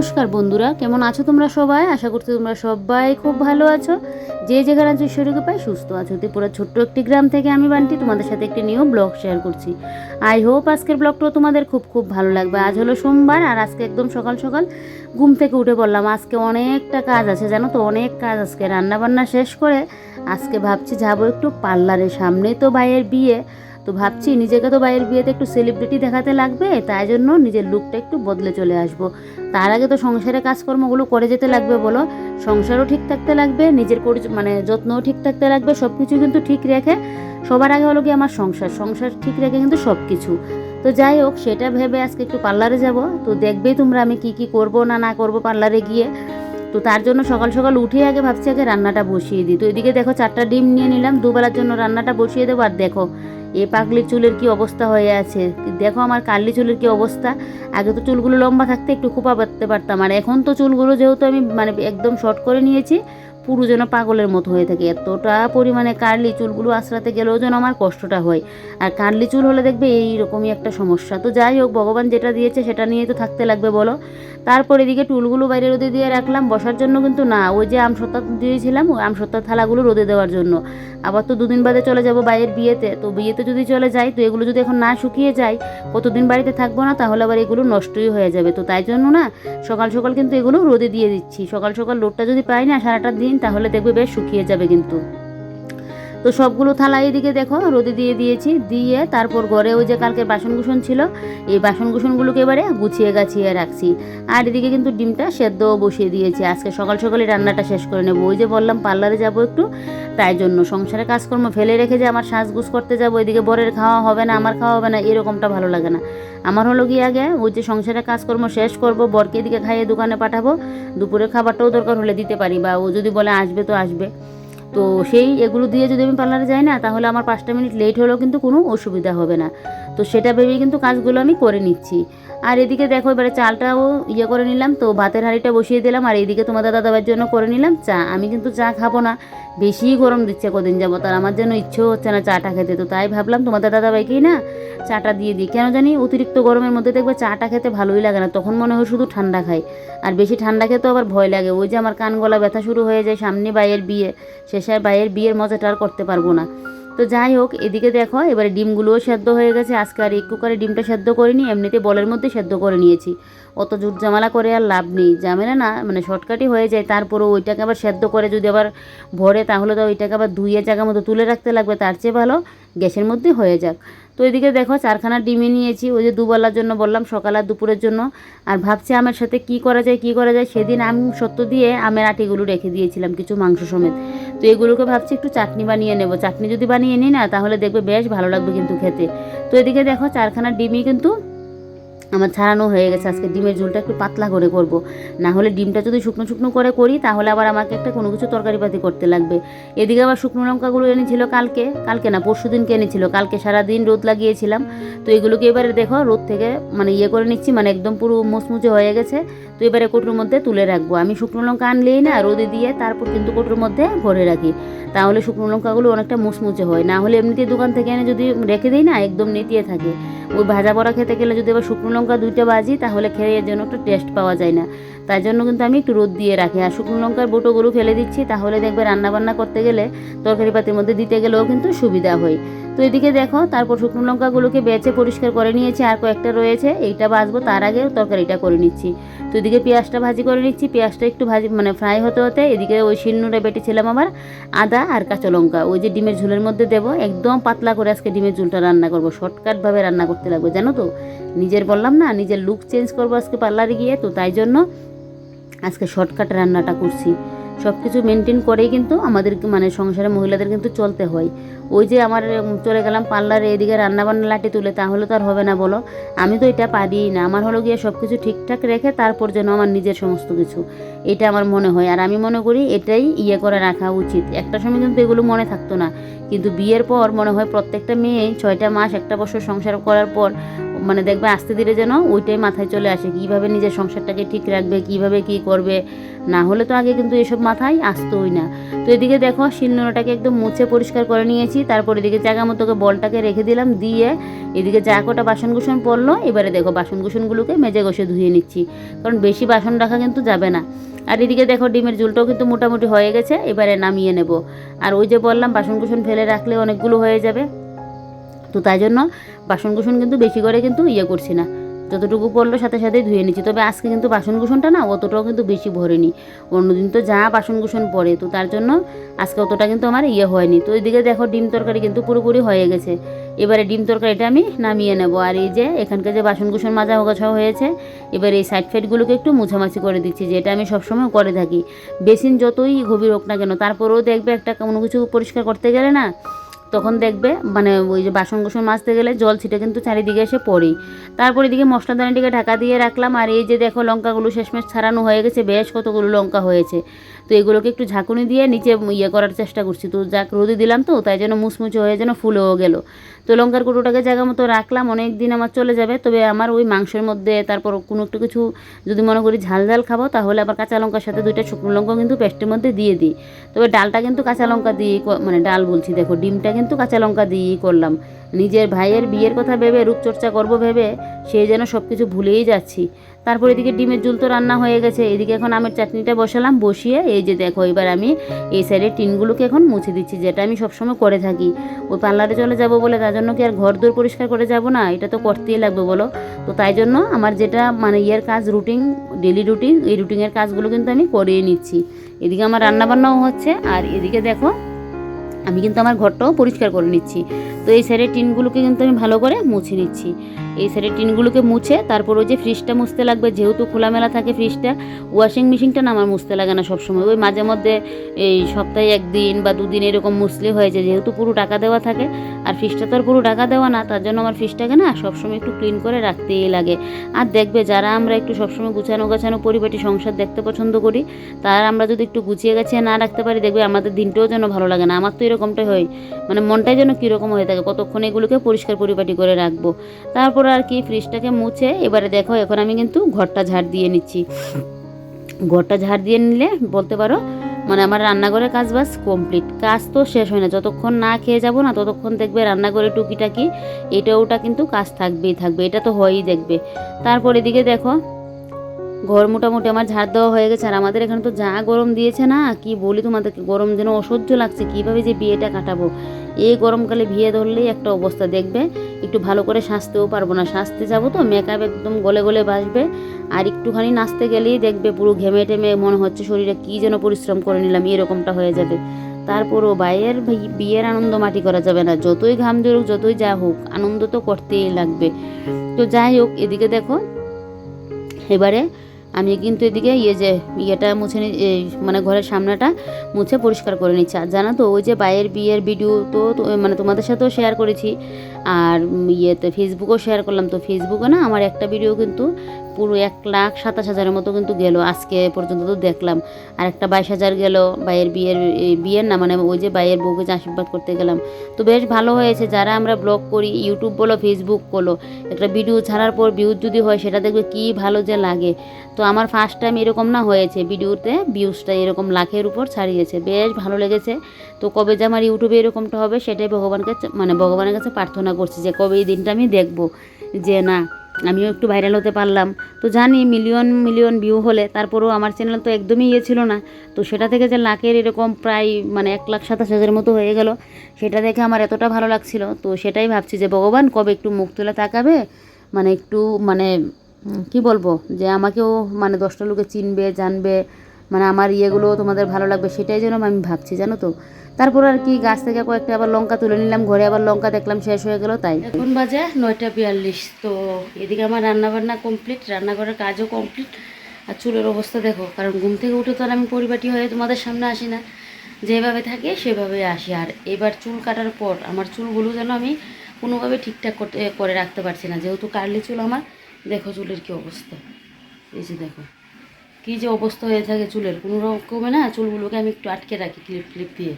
নমস্কার বন্ধুরা, কেমন আছো তোমরা সবাই? আশা করছি তোমরা সবাই খুব ভালো আছো। যে যেখানে আছো ঈশ্বরকে পাই সুস্থ আছো। ত্রিপুরা ছোট্ট একটি গ্রাম থেকে আমি বান্টি তোমাদের সাথে একটি নিউ ব্লগ শেয়ার করছি। আই হোপ আজকের ব্লগটাও তোমাদের খুব খুব ভালো লাগবে। আজ হলো সোমবার আর আজকে একদম সকাল সকাল ঘুম থেকে উঠে পড়লাম। আজকে অনেকটা কাজ আছে, জানো তো? অনেক কাজ আজকে। রান্না বান্না শেষ করে আজকে ভাবছি যাব একটু পার্লারের সামনেই তো বাইয়ের বিয়ে। তো ভাবছি নিজেকে তো বাইরের বিয়েতে একটু সেলিব্রিটি দেখাতে লাগবে, তাই জন্য নিজের লুকটা একটু বদলে চলে আসব। তার আগে তো সংসারের কাজকর্মগুলো করে যেতে লাগবে বলো। সংসারও ঠিক থাকতে লাগবে, নিজের মানে যত্নও ঠিক থাকতে লাগবে সব কিছু কিন্তু ঠিক রেখে সবার আগে হলো কি আমার সংসার সংসার ঠিক রেখে কিন্তু সব কিছু তো যাই হোক, সেটা ভেবে আজকে একটু পার্লারে যাব। তো দেখবেই তোমরা আমি কি কি করব না না করব পার্লারে গিয়ে। তো তার জন্য সকাল সকাল উঠে আগে ভাবছি আগে রান্নাটা বসিয়ে দিই। তো এদিকে দেখো চারটা ডিম নিয়ে নিলাম, দুবেলার জন্য রান্নাটা বসিয়ে দেবো। আর দেখো এ পাগলির চুলের কি অবস্থা হয়ে আছে? দেখো আমার কার্লি চুলের কি অবস্থা। আগে তো চুলগুলো লম্বা থাকতে একটু খোপা বাঁধতে পারতাম, আর এখন তো চুলগুলো যেহেতু আমি মানে একদম শর্ট করে নিয়েছি, পুরো যেন পাগলের মতো হয়ে থাকে। এতটা পরিমাণে কার্লি চুলগুলো আশ্রাতে গেলেও যেন আমার কষ্টটা হয়। আর কার্লি চুল হলে দেখবে এইরকমই একটা সমস্যা। তো যাই হোক, ভগবান যেটা দিয়েছে সেটা নিয়ে তো থাকতে লাগবে, বলো। তারপর এদিকে টুলগুলো বাইরে রোদে দিয়ে রাখলাম, বসার জন্য কিন্তু না। ওই যে আমসত্তা দিয়েছিলাম, ওই আমসত্তার থালাগুলো রোদে দেওয়ার জন্য। আবার তো দুদিন বাদে চলে যাব বাইরের বিয়েতে। তো বিয়েতে যদি চলে যাই, তো এগুলো যদি এখন না শুকিয়ে যায়, কতদিন বাড়িতে থাকব না, তাহলে আবার এগুলো নষ্টই হয়ে যাবে। তো তাই জন্য না, সকাল সকাল কিন্তু এগুলো রোদে দিয়ে দিচ্ছি। সকাল সকাল রোদটা যদি পাই না সারাটা দিন, তাহলে দেখবে বেশ শুকিয়ে যাবে কিন্তু। তো সবগুলো থালা এদিকে দেখো, রোদে দিয়ে দিয়েছি, দিয়ে তারপর ঘরে ওই যে কালকে বাসন কুসন ছিল, এই বাসন কুসনগুলোকে এবারে গুছিয়ে গাছিয়ে রাখছি। আর এদিকে কিন্তু ডিমটা সেদ্ধও বসিয়ে দিয়েছি। আজকে সকাল সকালে রান্নাটা শেষ করে নেব। ওই যে বললাম, পার্লারে যাব একটু, তাই জন্য সংসারে কাজকর্ম ফেলে রেখে যে আমার সাজগুজ করতে যাব, এদিকে বরের খাওয়া হবে না, আমার খাওয়া হবে না, এরকমটা ভালো লাগে না। আমার হলো গিয়ে আগে ওই যে সংসারে কাজকর্ম শেষ করব, বরকে এদিকে খাইয়ে দোকানে পাঠাবো, দুপুরের খাবারটাও দরকার হলে দিতে পারি, বা ও যদি বলে আসবে তো আসবে। তো সেই এগুলো দিয়ে যদি আমি পার্লারে যাই না, তাহলে আমার পাঁচটা মিনিট লেট হলেও কিন্তু কোনো অসুবিধা হবে না। তো সেটা ভেবেই কিন্তু কাজগুলো আমি করে নিচ্ছি। আর এদিকে দেখো, এবারে চালটাও ইয়ে করে নিলাম। তো ভাতের হাঁড়িটা বসিয়ে দিলাম। আর এইদিকে তোমাদের দাদাবার জন্য করে নিলাম চা। আমি কিন্তু চা খাব না। বেশি গরম দিচ্ছে কদিন যাব তার আমার জন্য ইচ্ছেও হচ্ছে না চাটা খেতে। তো তাই ভাবলাম তোমাদের দাদাভাইকেই না চাটা দিয়ে দিই। কেন জানি অতিরিক্ত গরমের মধ্যে দেখবে চাটা খেতে ভালোই লাগে না। তখন মনে হয় শুধু ঠান্ডা খাই। আর বেশি ঠান্ডা খেতেও আবার ভয় লাগে। ওই যে আমার কান গলা ব্যথা শুরু হয়ে যায় সামনে বাইয়ের বিয়ে। শেষে বাইয়ের বিয়ের মজাটা আর করতে পারব না। তো যাই হোক, এদিকে দেখো, এবারে ডিমগুলোও সেদ্ধ হয়ে গেছে। আজকে আর এক কুকারে ডিমটা সেদ্ধ করিনি, এমনিতে বলের মধ্যে সেদ্ধ করে নিয়েছি। অত জুট জামালা করে আর লাভ নেই। জামেলা না মানে শর্টকাটই হয়ে যায়, তারপরেও ওইটাকে আবার সেদ্ধ করে যদি আবার ভরে, তাহলে তো ওইটাকে আবার ধুয়ে জায়গা মতো তুলে রাখতে লাগবে, তার চেয়ে ভালো গ্যাসের মধ্যে হয়ে যাক। তো এদিকে দেখো, চারখানা ডিমে নিয়েছি, ওই যে দুবেলার জন্য বললাম, সকাল আর দুপুরের জন্য। আর ভাবছি আমের সাথে কি করা যায়, কি করা যায়, সেদিন আম সত্য দিয়ে আমের আটিগুলো রেখে দিয়েছিলাম, কিছু মাংস সমেত। তো এগুলোকে ভাবছি একটু চাটনি বানিয়ে নেব। চাটনি যদি বানিয়ে নিই না, তাহলে দেখবে বেশ ভালো লাগবে কিন্তু খেতে। তো এদিকে দেখো, চারখানা ডিমই কিন্তু আমার ছাড়ানো হয়ে গেছে। আজকে ডিমের ঝোলটা একটু পাতলা করে করব। না হলে ডিমটা যদি শুকনো শুকনো করে করি, তাহলে আবার আমাকে একটা কোনো কিছু তরকারিপাতি করতে লাগবে। এদিকে আবার শুকনো লঙ্কাগুলো এনেছিল কালকে। কালকে না, পরশু দিনকে এনেছিল। কালকে সারাদিন রোদ লাগিয়েছিলাম। তো এগুলোকে এবারে দেখো, রোদ থেকে মানে ইয়ে করে নিচ্ছি মানে একদম পুরো মুচমুচে হয়ে গেছে। তো এবারে কোটোর মধ্যে তুলে রাখব। আমি শুকনো লঙ্কা আনলেই না, রোদে দিয়ে তারপর কিন্তু কোটোর মধ্যে ভরে রাখি। তাহলে শুকনো লঙ্কাগুলো অনেকটা মুচমুচে হয়। না হলে এমনিতে দোকান থেকে এনে যদি রেখে দিই না, একদম নেতিয়ে থাকে। ওই ভাজা বড়া খেতে গেলে যদি আবার শুকনো লঙ্কা দুইটা বাজি তাহলে খেয়ে জন্য একটু টেস্ট পাওয়া যায় না। তাই জন্য কিন্তু আমি একটু রোদ দিয়ে রাখি। আর শুকনো লঙ্কার বোটোগুলো ফেলে দিচ্ছি, তাহলে দেখবে রান্না বান্না করতে গেলে তরকারি পাতির মধ্যে দিতে গেলেও কিন্তু সুবিধা হয়। তো এদিকে দেখো, তারপর শুকনো লঙ্কাগুলোকে বেছে পরিষ্কার করে নিয়েছি, আর কয়েকটা রয়েছে, এইটা বাজবো তার আগে তরকারিটা করে নিচ্ছি। তো এদিকে পেঁয়াজটা ভাজি করে নিচ্ছি, পেঁয়াজটা একটু ভাজি মানে ফ্রাই হতে হতে এদিকে ওই শিলনুরে বেটেছিলাম আমার, আদা আর কাঁচা লঙ্কা, ওই যে ডিমের ঝোলের মধ্যে দেবো, একদম পাতলা করে আজকে ডিমের ঝোলটা রান্না করব, শর্টকাটভাবে রান্না করতে লাগবে, জানো তো? নিজের বললাম না, নিজের লুক চেঞ্জ করব আজকে পার্লারে গিয়ে, তো তাই জন্য আজকে শর্টকাট রান্নাটা করছি। সব কিছু মেনটেন করেই কিন্তু আমাদের মানে সংসারে মহিলাদের কিন্তু চলতে হয়। ওই যে আমার চলে গেলাম পার্লারে, এদিকে রান্নাবান্না লাঠি তুলে, তাহলে তো আর হবে না বলো। আমি তো এটা পারি না। আমার হলো গিয়ে সব কিছু ঠিকঠাক রেখে তারপর যেন আমার নিজের সমস্ত কিছু। এটা আমার মনে হয়। আর আমি মনে করি এটাই ইয়ে করে রাখা উচিত। একটা সময় কিন্তু এগুলো মনে থাকতো না। কিন্তু বিয়ের পর মনে হয় প্রত্যেকটা মেয়ে ছয়টা মাস, একটা বছর সংসার করার পর মানে দেখবে আস্তে ধীরে যেন ওইটাই মাথায় চলে আসে কীভাবে নিজের সংসারটাকে ঠিক রাখবে, কীভাবে কি করবে। না হলে তো আগে কিন্তু এসব মাথায় আসতোই না। তো এদিকে দেখো, শিলনোড়াটাকে একদম মুছে পরিষ্কার করে নিয়েছি। তারপর এদিকে জায়গা মতোকে বলটাকে রেখে দিলাম দিয়ে এদিকে যা কটা বাসন কুসন পড়ল, এবারে দেখো বাসন কুসনগুলোকে মেজে ঘষে ধুয়ে নিচ্ছি। কারণ বেশি বাসন রাখা কিন্তু যাবে না। আর এদিকে দেখো ডিমের ঝুলটাও কিন্তু মোটামুটি হয়ে গেছে, এবারে নামিয়ে নেব। আর ওই যে বললাম বাসন কুসন ফেলে রাখলে অনেকগুলো হয়ে যাবে। তো তাই জন্য বাসন কুসন কিন্তু বেশি করে কিন্তু ইয়ে করছি না। যতটুকু পড়ল সাথে সাথে ধুয়ে নিচ্ছি। তবে আজকে কিন্তু বাসন কুসনটা না অতটাও কিন্তু বেশি ভরেনি। অন্যদিন তো যা বাসন কুসন পড়ে, তো তার জন্য আজকে অতটা কিন্তু আমার ইয়ে হয়নি। তো এদিকে দেখো ডিম তরকারি কিন্তু পুরোপুরি হয়ে গেছে। এবারে ডিম তরকারিটা আমি নামিয়ে নেব। আর এই যে এখানকার যে বাসন কুসন মাজা গোছা হয়েছে, এবার এই সাইড ফাইডগুলোকে একটু মুছামাছি করে দিচ্ছি, যেটা আমি সবসময় করে থাকি। বেসিন যতই গভীর হোক না কেন, তারপরেও দেখবে একটা কোনো কিছু পরিষ্কার করতে গেলে না তখন দেখবে মানে ওই যে বাসন কুসন মাজতে গেলে জল ছিটে কিন্তু চারিদিকে এসে পড়েই তারপর এদিকে মশলা দানিটিকে ঢাকা দিয়ে রাখলাম। আর এই যে দেখো লঙ্কাগুলো শেষমেশ ছাড়ানো হয়ে গেছে, বেশ কতগুলো লঙ্কা হয়েছে। তো এগুলোকে একটু ঝাঁকুনি দিয়ে নিচে ইয়ে করার চেষ্টা করছি। তো যাক রোদে দিলাম তো, তাই জন্য মুচমুচে হয়ে যেন ফুলেও গেল। তো লঙ্কার কুটোটাকে জায়গা মতো রাখলাম অনেক দিন আমার চলে যাবে, তবে আমার ওই মাংসের মধ্যে তারপর কোনো একটু কিছু যদি মনে করি ঝাল ঝাল খাব, তাহলে আবার কাঁচা লঙ্কার সাথে দুইটা শুকনো লঙ্কা কিন্তু পেস্টের মধ্যে দিয়ে দিই। তবে ডালটা কিন্তু কাঁচা লঙ্কা দিয়ে মানে ডাল বলছি, দেখো ডিমটা কিন্তু কাঁচা লঙ্কা দিয়েই করলাম। নিজের ভাইয়ের বিয়ের কথা ভেবে রূপচর্চা করব ভেবে সেই যেন সব কিছু ভুলেই যাচ্ছি। তারপর এদিকে ডিমের ঝুল তো রান্না হয়ে গেছে। এদিকে এখন আমের চাটনিটা বসালাম, বসিয়ে এই যে দেখো এবার আমি এই সাইডের টিনগুলোকে এখন মুছে দিচ্ছি, যেটা আমি সবসময় করে থাকি। ওই পার্লারে চলে যাব বলে তার জন্য কি আর ঘর দৌড় পরিষ্কার করে যাব না? এটা তো করতেই লাগবে বলো। তো তাই জন্য আমার যেটা মানে ইয়ের কাজ রুটিন ডেলি রুটিন এই রুটিনের কাজগুলো কিন্তু আমি করিয়ে নিচ্ছি। এদিকে আমার রান্নাবান্নাও হচ্ছে, আর এদিকে দেখো আমি কিন্তু আমার ঘরটাও পরিষ্কার করে নিচ্ছি। তো এই সাইডের টিনগুলোকে কিন্তু আমি ভালো করে মুছে নিচ্ছি। এই সাইডের টিনগুলোকে মুছে তারপর ওই যে ফ্রিজটা মুছতে লাগবে, যেহেতু খোলামেলা থাকে ফ্রিজটা ওয়াশিং মেশিনটা না আমার মুছতে লাগে না সবসময়। ওই মাঝে মধ্যে এই সপ্তাহে একদিন বা দুদিন এরকম মুছলে হয়ে যায়, যেহেতু পুরো টাকা দেওয়া থাকে। আর ফ্রিজটা তো আর পুরো টাকা দেওয়া না, তার জন্য আমার ফ্রিজটাকে না সবসময় একটু ক্লিন করে রাখতেই লাগে। আর দেখবে যারা আমরা একটু সবসময় গুছানো গাছানো পরিপাটি সংসার দেখতে পছন্দ করি, তার আমরা যদি একটু গুছিয়ে গাছিয়ে না রাখতে পারি, দেখবে আমাদের দিনটাও যেন ভালো লাগে না। আমার তো এরকমটাই হয়? মানে মনটাই যেন কীরকম হয়ে থাকে। কতক্ষণ এগুলোকে পরিষ্কার পরিপাটি করে রাখব? তারপর আর কি ফ্রিজটাকে মুছে এবারে দেখো, এখন আমি কিন্তু ঘরটা ঝাড় দিয়ে নিচ্ছি। ঘরটা ঝাড় দিয়ে নিলে বলতে পারো মানে আমার রান্নাঘরের কাজ বাস কমপ্লিট কাজ তো শেষ হয় না। যতক্ষণ না খেয়ে যাব না, ততক্ষণ দেখবে রান্নাঘরে টুকিটাকি, এটা ওটা কিন্তু কাজ থাকবেই থাকবে। এটা তো হয়ই দেখবে। তারপর এদিকে দেখো ঘর মোটামুটি আমার ঝাড় দেওয়া হয়ে গেছে। আর আমাদের এখানে তো যা গরম দিয়েছে না, কি বলি তোমাদেরকে? গরম যেন অসহ্য লাগছে, কীভাবে যে বিয়েটা কাটাবো? এই গরমকালে বিয়ে ধরলেই একটা অবস্থা, দেখবে? একটু ভালো করে সাজতেও পারব না। সাজতে যাব তো মেকআপ একদম গলে গলে বাসবে আর একটুখানি নাচতে গেলেই দেখবে পুরো ঘেমে টেমে মনে হচ্ছে শরীরে কী যেন পরিশ্রম করে নিলাম, এরকমটা হয়ে যাবে। তারপরও বাইয়ের বিয়ের আনন্দ মাটি করা যাবে না। যতই ঘাম জড়ুক যতই যা হোক, আনন্দ তো করতেই লাগবে। তো যাই হোক, এদিকে দেখো, এবারে আমি কিন্তু এদিকে ইয়ে যে ইয়েটা মুছে নি এই মানে ঘরের সামনেটা মুছে পরিষ্কার করে নিচ্ছি। আর জানো তো, ওই যে বাইয়ের বিয়ের ভিডিও তো তো- মানে তোমাদের সাথেও শেয়ার করেছি। আর ইয়েতে ফেসবুকেও শেয়ার করলাম। তো ফেসবুকে না আমার একটা ভিডিও কিন্তু পুরো এক লাখ সাতাশ হাজারের মতো কিন্তু গেল। আজকে পর্যন্ত তো দেখলাম। আর একটা বাইশ হাজার গেল বাইয়ের বিয়ের বিয়ের না মানে ওই যে বাইয়ের বউকে যে আশীর্বাদ করতে গেলাম। তো বেশ ভালো হয়েছে। যারা আমরা ব্লগ করি ইউটিউব বলো ফেসবুক বলো, একটা ভিডিও ছাড়ার পর ভিউজ যদি হয়, সেটা দেখবে কী ভালো যে লাগে। তো আমার ফার্স্ট টাইম এরকম না হয়েছে ভিডিওতে ভিউজটা এরকম লাখের উপর ছাড়িয়েছে। বেশ ভালো লেগেছে। তো কবে যে আমার ইউটিউবে এরকমটা হবে সেটাই ভগবানকে মানে ভগবানের কাছে প্রার্থনা করছি যে কবে এই দিনটা আমি দেখব। যে না, আমিও একটু ভাইরাল হতে পারলাম। তো জানি মিলিয়ন মিলিয়ন ভিউ হলে তারপরেও আমার চ্যানেল তো একদমই ইয়ে ছিল না। তো সেটা থেকে যে লাখের এরকম প্রায় মানে এক লাখ সাতাশ হাজারের মতো হয়ে গেল, সেটা দেখে আমার এতটা ভালো লাগছিল। তো সেটাই ভাবছি যে ভগবান কবে একটু মুখ তুলে তাকাবে মানে একটু মানে কি বলব? যে আমাকেও মানে দশটা লোকে চিনবে, জানবে মানে আমার ইয়েগুলো তোমাদের ভালো লাগবে সেটাই যেন আমি ভাবছি, জানো তো? তারপর আর কি গাছ থেকে কয়েকটা আবার লঙ্কা তুলে নিলাম, ঘরে আবার লঙ্কা দেখলাম শেষ হয়ে গেল, তাই। এখন বাজে নয়টা বিয়াল্লিশ, তো এদিকে আমার রান্নাবান্না কমপ্লিট রান্নাঘরের কাজও কমপ্লিট আর চুলের অবস্থা দেখো, কারণ ঘুম থেকে উঠে তো আর আমি পরিপাটি হয়ে তোমাদের সামনে আসি না। যেভাবে থাকে সেভাবে আসি, আর এবার চুল কাটার পর আমার চুলগুলো যেন আমি কোনোভাবে ঠিকঠাক করতে, করে রাখতে পারছি না, যেহেতু কার্লি চুল আমার দেখো চুলের কী অবস্থা। এই যে দেখো, কী যে অবস্থা হয়ে থাকে চুলের। কোনো রকমে না চুলগুলোকে আমি একটু আটকে রাখি ক্লিপ ক্লিপ দিয়ে।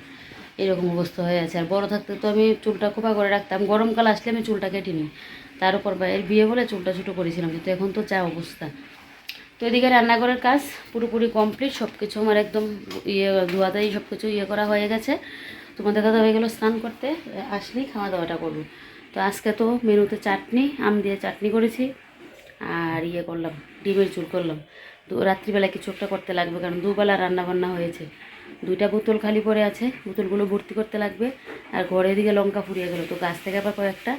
এরকম অবস্থা হয়ে আছে। আর বড় থাকতে তো আমি চুলটা খোপা করে রাখতাম। গরমকাল আসলে আমি চুলটা কেটে নিই। তার উপর বা বাইরের বিয়ে বলে চুলটা ছোটো করেছিলাম। কিন্তু এখন তো যা অবস্থা। তো এদিকে রান্নাঘরের কাজ পুরোপুরি কমপ্লিট। সব কিছু আমার একদম ইয়ে ধোয়াতেই সব কিছু ইয়ে করা হয়ে গেছে। তোমাদের দাদা হয়ে গেলো স্নান করতে। আসলেই খাওয়া দাওয়াটা করব। তো আজকে তো মেনুতে চাটনি, আম দিয়ে চাটনি করেছি। আর ইয়ে করলাম, ডিমের চুল করলাম। তো রাত্রিবেলা কিছু একটা করতে লাগবে, কারণ দুবেলা রান্না বান্না হয়েছে। দুইটা বোতল খালি পড়ে আছে, বোতলগুলো ভর্তি করতে লাগবে। আর ঘরের দিকে লঙ্কা ফুরিয়ে গেলো, তো গাছ থেকে আবার কয়েকটা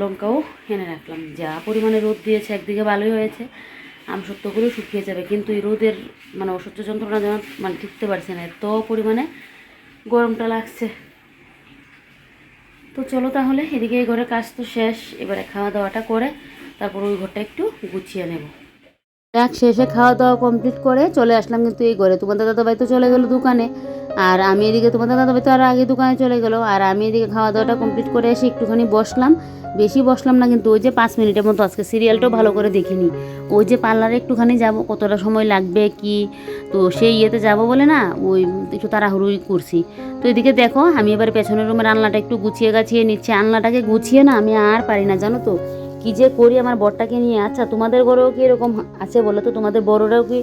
লঙ্কাও এনে রাখলাম। যা পরিমাণে রোদ দিয়েছে, একদিকে ভালোই হয়েছে, আম সত্যগুলো শুকিয়ে যাবে, কিন্তু এই রোদের মানে অসহ্য যন্ত্রণা যেন মানে টিকতে পারছে না, এত পরিমাণে গরমটা লাগছে। তো চলো তাহলে, এদিকে এই ঘরের কাজ তো শেষ, এবারে খাওয়া দাওয়াটা করে তারপর ওই ঘরটা একটু গুছিয়ে নেব। দেখ, শেষে খাওয়া দাওয়া কমপ্লিট করে চলে আসলাম কিন্তু এই ঘরে। তোমাদের দাদাভাই তো চলে গেলো দোকানে। আর আমি এদিকে তোমাদের দাদাভাই তো আর আগে দোকানে চলে গেলো। আর আমি এদিকে খাওয়া দাওয়াটা কমপ্লিট করে এসে একটুখানি বসলাম। বেশি বসলাম না কিন্তু ওই যে পাঁচ মিনিটের মতো আজকে সিরিয়ালটাও ভালো করে দেখিনি। ওই যে পার্লারে একটুখানি যাব, কতটা সময় লাগবে, কি? তো সেই ইয়েতে যাব বলে না, ওই একটু তাড়াহুড়োই করছি। তো এদিকে দেখো, আমি এবার পেছনের রুমের আনলাটা একটু গুছিয়ে গাছিয়ে নিচ্ছি। আনলাটাকে গুছিয়ে না আমি আর পারি না, জানো তো? কি যে করি আমার বরটাকে নিয়ে? আচ্ছা তোমাদের ঘরেও কি এরকম আছে বলো তো? তোমাদের বড়রাও কি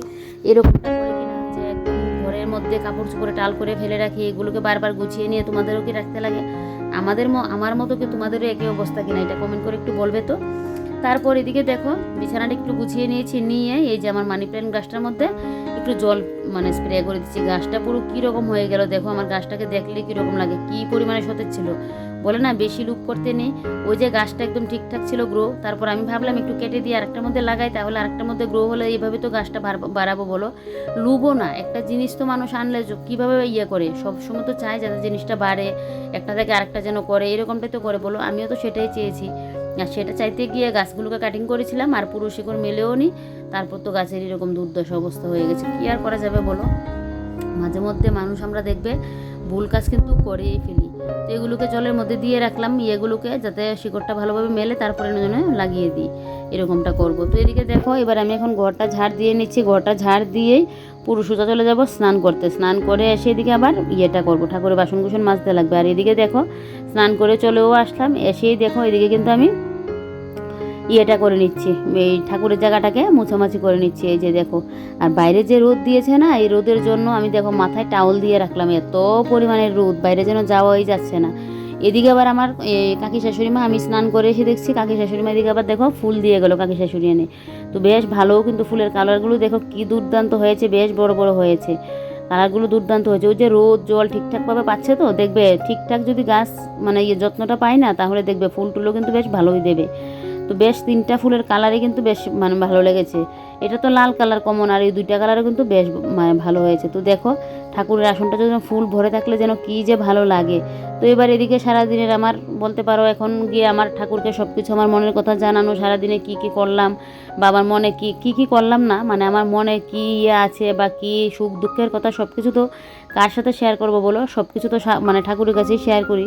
একদম ঘরের মধ্যে কাপড় চোপড়ে টাল করে ফেলে রাখি, এগুলোকে বারবার গুছিয়ে নিয়ে তোমাদেরও কি রাখতে লাগে? আমাদের আমার মতো কি তোমাদেরও একই অবস্থা কিনা? এটা কমেন্ট করে একটু বলবে তো? তারপর এদিকে দেখো, বিছানাটা একটু গুছিয়ে নিয়েছি, নিয়ে এই যে আমার মানি প্ল্যান্ট গাছটার মধ্যে একটু জল মানে স্প্রে করে দিচ্ছি। গাছটা পুরো কীরকম হয়ে গেল দেখো, আমার গাছটাকে দেখলে কীরকম লাগে, কী পরিমাণে সতেজ ছিল। বলে, না, বেশি লুপ করতে নেই। ওই যে গাছটা একদম ঠিকঠাক ছিল গ্রো তারপর আমি ভাবলাম একটু কেটে দিয়ে আরেকটার মধ্যে লাগাই, তাহলে আরেকটার মধ্যে গ্রো হলে এইভাবে তো গাছটা বাড়াবো বলো। লুবো না, একটা জিনিস তো মানুষ আনলে কীভাবে ইয়ে করে? সবসময় তো চায় যাতে জিনিসটা বাড়ে, একটা থেকে আরেকটা যেন করে এরকমটাই তো করে বলো। আমিও তো সেটাই চেয়েছি। আর সেটা চাইতে গিয়ে গাছগুলোকে কাটিং করেছিলাম, আর পুরো শিকড় মেলেও নি। তারপর তো গাছের এরকম দুর্দশা অবস্থা হয়ে গেছে। কী আর করা যাবে বলো? মাঝে মধ্যে মানুষ আমরা দেখবে ভুল কাজ কিন্তু করেই ফেলি। তো এগুলোকে জলের মধ্যে দিয়ে রাখলাম ইয়েগুলোকে যাতে শিকড়টা ভালোভাবে মেলে, তারপরে জন্য লাগিয়ে দিই। এরকমটা করব। তো এদিকে দেখো, এবার আমি এখন ঘরটা ঝাড় দিয়ে নিচ্ছি। ঘরটা ঝাড় দিয়েই পুরো সোজা চলে যাব স্নান করতে। স্নান করে এসে এদিকে আবার ইয়েটা করব, ঠাকুরের বাসন কুসন মাজতে লাগবে। আর এদিকে দেখো, স্নান করে চলেও আসলাম। এসেই দেখো, এদিকে কিন্তু আমি ইয়েটা করে নিচ্ছি, এই ঠাকুরের জায়গাটাকে মুছামাছি করে নিচ্ছি, এই যে দেখো। আর বাইরে যে রোদ দিয়েছে না, এই রোদের জন্য আমি দেখো মাথায় টাওয়াল দিয়ে রাখলাম, এত পরিমাণে রোদ, বাইরে যেন যাওয়াই যাচ্ছে না। এদিকে আবার আমার কাকি শাশুড়ি মা, আমি স্নান করে এসে দেখছি, কাকি শাশুড়ি মা এদিকে আবার দেখো ফুল দিয়ে গেলো কাকি শাশুড়ি এনে। তো বেশ ভালো কিন্তু ফুলের কালারগুলো দেখো কি দুর্দান্ত হয়েছে, বেশ বড় বড় হয়েছে। কালারগুলো দুর্দান্ত হয়েছে, ওই যে রোদ, জল ঠিকঠাকভাবে পাচ্ছে তো, দেখবে ঠিকঠাক যদি গাছ মানে ইয়ে যত্নটা পায় না, তাহলে দেখবে ফুল টুলও কিন্তু বেশ ভালোই দেবে। তো বেশ তিনটা ফুলের কালারই কিন্তু বেশ মানে ভালো লেগেছে। এটা তো লাল কালার কমন আর এই দুইটা কালারও কিন্তু বেশ মানে ভালো হয়েছে। তো দেখো, ঠাকুরের আসনটা যেন ফুল ভরে থাকলে যেন কী যে ভালো লাগে। তো এবার এদিকে সারাদিনের আমার বলতে পারো, এখন গিয়ে আমার ঠাকুরকে সব কিছু আমার মনের কথা জানানো, সারাদিনে কি কি করলাম বাবার মনে কি কি কি করলাম না মানে আমার মনে কি ইয়ে আছে বা কি সুখ দুঃখের কথা সব কিছু তো কার সাথে শেয়ার করব বলো? সব কিছু তো মানে ঠাকুরের কাছেই শেয়ার করি।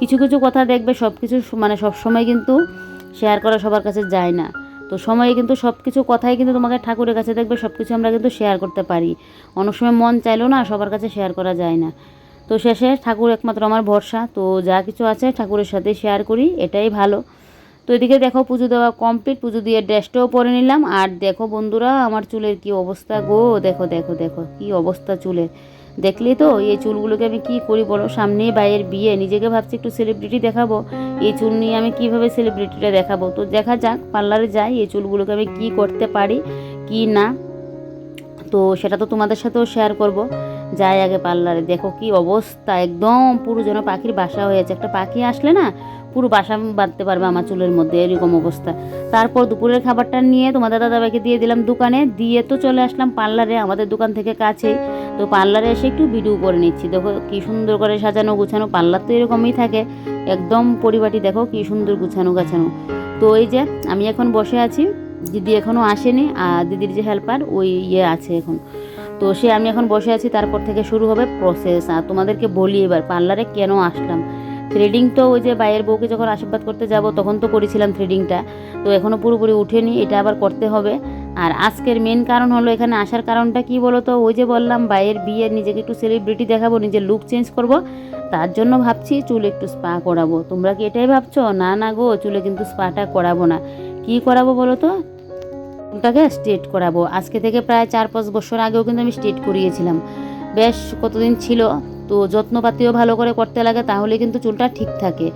কিছু কিছু কথা দেখবে সব কিছু মানে সব সময় কিন্তু শেয়ার করা সবার কাছে যায় না। তো সময়ে কিন্তু সব কিছু কথাই কিন্তু তোমাকে ঠাকুরের কাছে দেখবে সব কিছু আমরা কিন্তু শেয়ার করতে পারি। অনেক সময় মন চাইলেও না সবার কাছে শেয়ার করা যায় না। তো শেষে ঠাকুর একমাত্র আমার ভরসা। তো যা কিছু আছে ঠাকুরের সাথে শেয়ার করি, এটাই ভালো। তো এদিকে দেখো পুজো দেওয়া কমপ্লিট পুজো দিয়ে ড্রেসটাও পরে নিলাম। আর দেখো বন্ধুরা, আমার চুলের কি অবস্থা গো? দেখো দেখো দেখো, কি অবস্থা চুলের। দেখলি তো, এই চুলগুলোকে আমি কি করি বলো? সামনেই বাইয়ের বিয়ে, নিজেকে ভাবছি একটু সেলিব্রিটি দেখাবো। এই চুল নিয়ে আমি কীভাবে সেলিব্রিটিটা দেখাবো? তো দেখা যাক, পার্লারে যাই, এই চুলগুলোকে আমি কি করতে পারি, কি না। তো সেটা তো তোমাদের সাথেও শেয়ার করব। যাই আগে পার্লারে, দেখো কি অবস্থা, একদম পুরো যেন পাখির বাসা হয়েছে একটা পাখি আসলে না, পুরো বাসা বাঁধতে পারবে আমার চুলের মধ্যে, এরকম অবস্থা। তারপর দুপুরের খাবারটা নিয়ে তোমাদের দাদা দাদাভাইকে দিয়ে দিলাম দোকানে, দিয়ে তো চলে আসলাম পার্লারে, আমাদের দোকান থেকে কাছেই। তো পার্লারে এসে একটু ভিডিও করে নিচ্ছি। দেখো কি সুন্দর করে সাজানো গুছানো, পার্লার তো এরকমই থাকে। একদম পরিপাটি, দেখো কি সুন্দর গুছানো গাছানো। তো এই যে আমি এখন বসে আছি, দিদি এখনও আসেনি, আর দিদির যে হেল্পার ওই ইয়ে আছে এখন। তো সে, আমি এখন বসে আছি, তারপর থেকে শুরু হবে প্রসেস আর তোমাদেরকে বলি এবার, পার্লারে কেন আসলাম? থ্রেডিং তো ওই যে বাইয়ের বউকে যখন আশীর্বাদ করতে যাব, তখন তো করেছিলাম থ্রেডিংটা তো এখনও পুরোপুরি উঠেনি, এটা আবার করতে হবে। আর আজকের মেন কারণ হলো এখানে আসার কারণটা কি বলো তো ওই যে বললাম বাইয়ের বিয়ে, নিজেকে একটু সেলিব্রিটি দেখাবো, নিজের লুক চেঞ্জ করব। তার জন্য ভাবছি চুল একটু স্পা করাবো। তোমরা কি এটাই ভাবছ? না না গো, চুলে কিন্তু স্পাটা করাবো না। কি করাবো বলো তো চুলটাকে স্ট্রেট করাবো। আজকে থেকে প্রায় চার পাঁচ বছর আগেও কিন্তু আমি স্ট্রেট করিয়েছিলাম। বেশ কতদিন ছিল, তো যত্নপাতিও ভালো করে করতে লাগে তাহলে কিন্তু চুলটা ঠিক থাকে।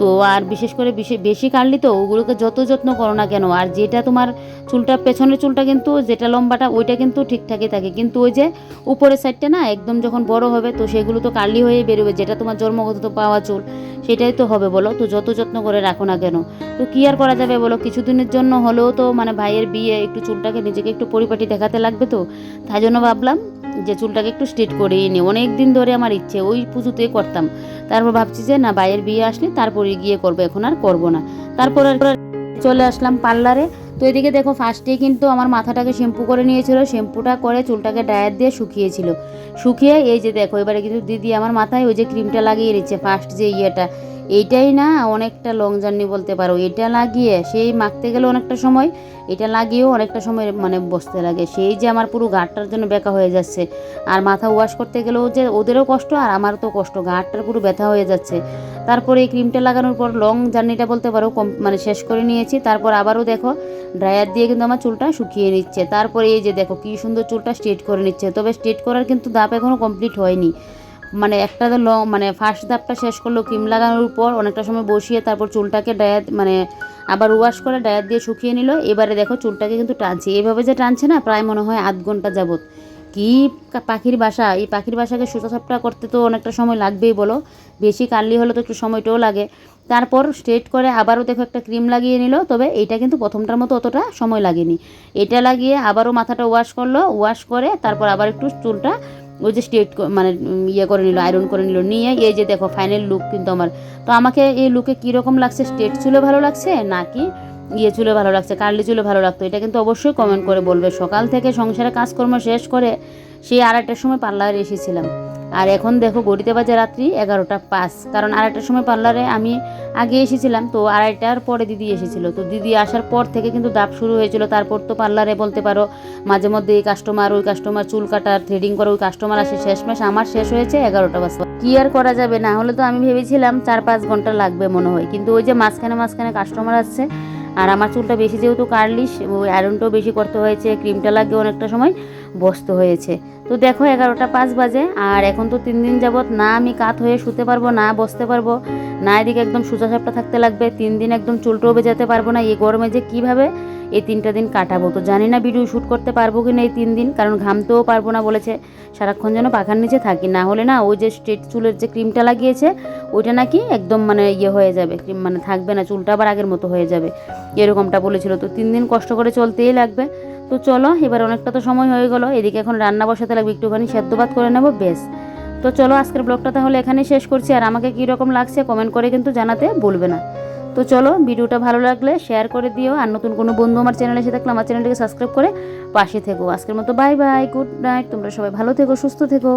তো আর বিশেষ করে বেশি কাটলি তো ওগুলোকে যত যত্ন করো না কেন, আর যেটা তোমার চুলটা, পেছনের চুলটা কিন্তু যেটা লম্বাটা ওইটা কিন্তু ঠিকঠাকই থাকে কিন্তু ওই যে উপরের সাইডটা না একদম যখন বড় হবে তো সেগুলো তো কার্লি হয়ে বেরোবে, যেটা তোমার জন্মগত পাওয়া চুল, সেটাই তো হবে বলো, তো যত যত্ন করে রাখো না কেন। তো কী আর করা যাবে বলো, কিছুদিনের জন্য হলেও তো মানে ভাইয়ের বিয়ে, একটু চুলটাকে নিজেকে একটু পরিপাটি দেখাতে লাগবে তো, তাই জন্য ভাবলাম যে চুলটাকে একটু স্ট্রেট করিয়ে নিই অনেক দিন ধরে আমার ইচ্ছে, ওই পুজোতেই করতাম। তারপর ভাবছি যে না, ভাইয়ের বিয়ে আসলে তারপরে গিয়ে করব, এখন আর করব না। তারপর চলে আসলাম পার্লারে। তো এদিকে দেখো ফার্স্টেই কিন্তু আমার মাথাটাকে শ্যাম্পু করে নিয়েছিল শ্যাম্পুটা করে চুলটাকে ডায়ার দিয়ে শুকিয়েছিল। শুকিয়ে এই যে দেখো, এবারে কিন্তু দিদি আমার মাথায় ওই যে ক্রিমটা লাগিয়ে নিচ্ছে ফার্স্ট যে ইয়েটা। এইটাই না অনেকটা লং জার্নি বলতে পারো। এটা লাগিয়ে, সেই মাখতে গেলে অনেকটা সময়, এটা লাগিয়েও অনেকটা সময় মানে বসতে লাগে। সেই যে আমার পুরো গাঁটটার জন্য বেঁকা হয়ে যাচ্ছে। আর মাথা ওয়াশ করতে গেলেও যে ওদেরও কষ্ট আর আমারও তো কষ্ট। গাঁটটার পুরো ব্যথা হয়ে যাচ্ছে। তারপরে এই ক্রিমটা লাগানোর পর লং জার্নিটা বলতে পারো, কম মানে শেষ করে নিয়েছি। তারপর আবারও দেখো ড্রায়ার দিয়ে কিন্তু আমার চুলটা শুকিয়ে নিচ্ছে। তারপরে এই যে দেখো, কী সুন্দর চুলটা স্ট্রেট করে নিচ্ছে। তবে স্ট্রেট করার কিন্তু ধাপ এখনও কমপ্লিট হয়নি। মানে একটা তো লং মানে ফার্স্ট ধাপটা শেষ করল ক্রিম লাগানোর পর অনেকটা সময় বসিয়ে তারপর চুলটাকে ডায়ার মানে আবার ওয়াশ করে ডায়াত দিয়ে শুকিয়ে নিল। এবারে দেখো চুলটাকে কিন্তু টানছে। এভাবে যে টানছে না, প্রায় মনে হয় আধ ঘণ্টা যাবত কি পাখির বাসা? এই পাখির বাসাকে সুতা সাপটা করতে তো অনেকটা সময় লাগবেই বলো। বেশি কার্লি হলে তো একটু সময়টাও লাগে। তারপর স্ট্রেট করে আবারও দেখো একটা ক্রিম লাগিয়ে নিল, তবে এইটা কিন্তু প্রথমটার মতো অতটা সময় লাগেনি। এটা লাগিয়ে আবারও মাথাটা ওয়াশ করল ওয়াশ করে তারপর আবার একটু চুলটা ওই যে স্ট্রেট মানে ইয়ে করে নিল আয়রন করে নিল, নিয়ে এই যে দেখো ফাইনাল লুক কিন্তু আমার। তো আমাকে এই লুকে কীরকম লাগছে? স্ট্রেট চুলে ভালো লাগছে নাকি ইয়ে চুলে ভালো লাগছে? কার্লি চুলে ভালো লাগতো? এটা কিন্তু অবশ্যই কমেন্ট করে বলবে। সকাল থেকে সংসারে কাজকর্ম শেষ করে সেই আড়াইটার সময় পার্লারে এসেছিলাম। আর এখন দেখো গড়িতে বাজে রাত্রি এগারোটা পাঁচ। কারণ আড়াইটার সময় পার্লারে আমি আগে এসেছিলাম, তো আড়াইটার পরে দিদি এসেছিল। তো দিদি আসার পর থেকে কিন্তু দাপ শুরু হয়েছিল। তারপর তো পার্লারে বলতে পারো, মাঝে মধ্যে এই কাস্টমার ওই কাস্টমার চুল কাটার থ্রেডিং করে, ওই কাস্টমার আসে, শেষ মাস আমার শেষ হয়েছে এগারোটা বাজে। কি আর করা যাবে? না হলে তো আমি ভেবেছিলাম চার পাঁচ ঘণ্টা লাগবে মনে হয়। কিন্তু ওই যে মাঝখানে মাঝখানে কাস্টমার আসছে, আর আমার চুলটা বেশি যেহেতু কার্লিশ ওই আয়রনটাও বেশি করতে হয়েছে ক্রিমটা লাগিয়ে অনেকটা সময়। বসতে হয়েছে। তো দেখো এগারোটা পাঁচ বাজে, আর এখন তো তিন দিন যাবৎ না আমি কাত হয়ে শুতে পারব, না বসতে পারব, না এদিকে একদম সোজা সাপটা থাকতে লাগবে, তিন দিন একদম চুলটাও বেজাতে পারব না এই গরমে যে কীভাবে এই তিনটা দিন কাটাবো? তো জানি না ভিডিও শ্যুট করতে পারব কি না এই তিন দিন, কারণ ঘামতেও পারব না বলেছে, সারাক্ষণ যেন পাখার নিচে থাকি, না হলে না ওই যে স্ট্রেট চুলের যে ক্রিমটা লাগিয়েছে, ওইটা নাকি একদম মানে ইয়ে হয়ে যাবে, ক্রিম মানে থাকবে না, চুলটা আবার আগের মতো হয়ে যাবে, এরকমটা বলেছিল, তো তিন দিন কষ্ট করে চলতেই লাগবে। তো চলো, এবার অনেকটা তো সময় হয়ে গেলো, এদিকে এখন রান্না বসাতে লাগবে, একটুখানি সেদ্ধ ভাত করে নেব, বেশ। তো চলো, আজকের ব্লগটা তাহলে এখানেই শেষ করছি, আর আমাকে কীরকম লাগছে কমেন্ট করে কিন্তু জানাতে বলবে না। তো চলো, ভিডিওটা ভালো লাগলে শেয়ার করে দিও, আর নতুন কোনো বন্ধু আমার চ্যানেলে এসে থাকলে আমার চ্যানেলটিকে সাবস্ক্রাইব করে পাশে থেকো। আজকের মতো বাই বাই গুড নাইট তোমরা সবাই ভালো থেকো, সুস্থ থেকো।